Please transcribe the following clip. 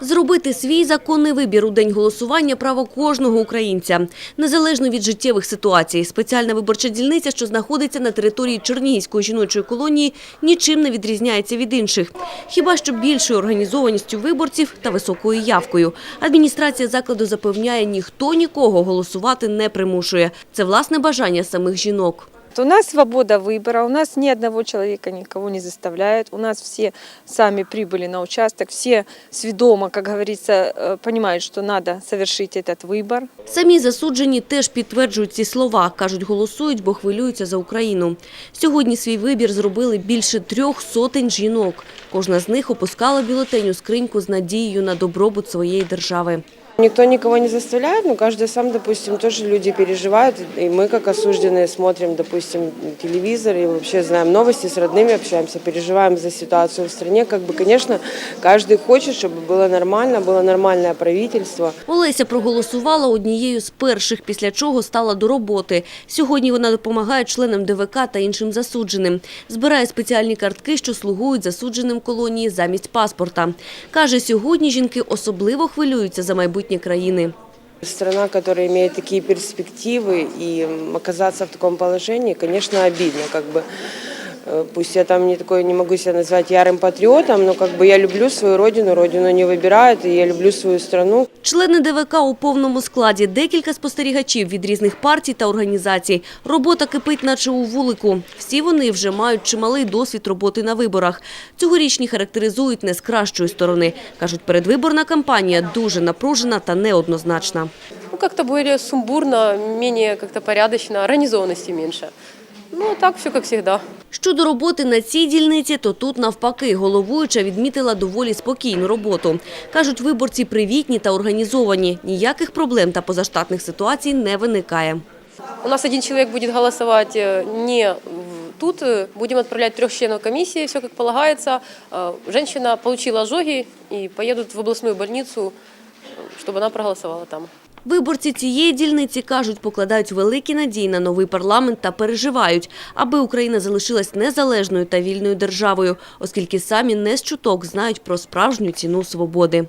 Зробити свій законний вибір у день голосування – право кожного українця. Незалежно від життєвих ситуацій, спеціальна виборча дільниця, що знаходиться на території Чернігівської жіночої колонії, нічим не відрізняється від інших. Хіба що більшою організованістю виборців та високою явкою. Адміністрація закладу запевняє, ніхто нікого голосувати не примушує. Це власне бажання самих жінок. У нас свобода выбора, у нас ни одного человека никого не заставляет, у нас все сами прибыли на участок, все сведомо, как говорится, э, понимают, что надо совершить этот выбор. Самі засуджені теж підтверджують ці слова. Кажуть, голосують, бо хвилюються за Україну. Сьогодні свій вибір зробили більше трьох сотень жінок. Кожна з них опускала бюлетень у скриньку з надією на добробут своєї держави. Никто никого не заставляет, но каждый сам, допустим, тоже люди переживают. И мы, как осужденные, смотрим, допустим, телевизор и вообще знаем новости, с родными общаемся, переживаем за ситуацию в стране. Как бы, конечно, каждый хочет, чтобы было нормально, было нормальное правительство. Олеся проголосувала однією з перших, після чого стала до роботи. Сьогодні вона допомагає членам ДВК та іншим засудженим. Збирає спеціальні картки, що слугують засудженим колонії замість паспорта. Каже, сьогодні жінки особливо хвилюються за майбутнє країни. Страна, которая имеет такие перспективы, и м, оказаться в таком положении, конечно, обидно. Как бы, э, пусть я там не такой, не могу себя назвать ярым патриотом, но как бы я люблю свою родину, родину не выбирают, и я люблю свою страну. Члени ДВК у повному складі, декілька спостерігачів від різних партій та організацій. Робота кипить наче у вулику. Всі вони вже мають чималий досвід роботи на виборах. Цьогорічні характеризують не з кращої сторони. Кажуть, передвиборна кампанія дуже напружена та неоднозначна. Ну, как-то более сумбурно, менее как-то порядочно, организованности меньше. Ну, а так все как всегда. Щодо роботи на цій дільниці, то тут навпаки. Головуюча відмітила доволі спокійну роботу. Кажуть, виборці привітні та організовані. Ніяких проблем та позаштатних ситуацій не виникає. У нас один человек будет голосовать э, не в- тут, э, будем отправлять трех членов комиссии, все как полагается. Э, Женщина получила ожоги и поедут в областную больницу, э, чтобы она проголосовала там. Виборці цієї дільниці, кажуть, покладають великі надії на новий парламент та переживають, аби Україна залишилась незалежною та вільною державою, оскільки самі не з чуток знають про справжню ціну свободи.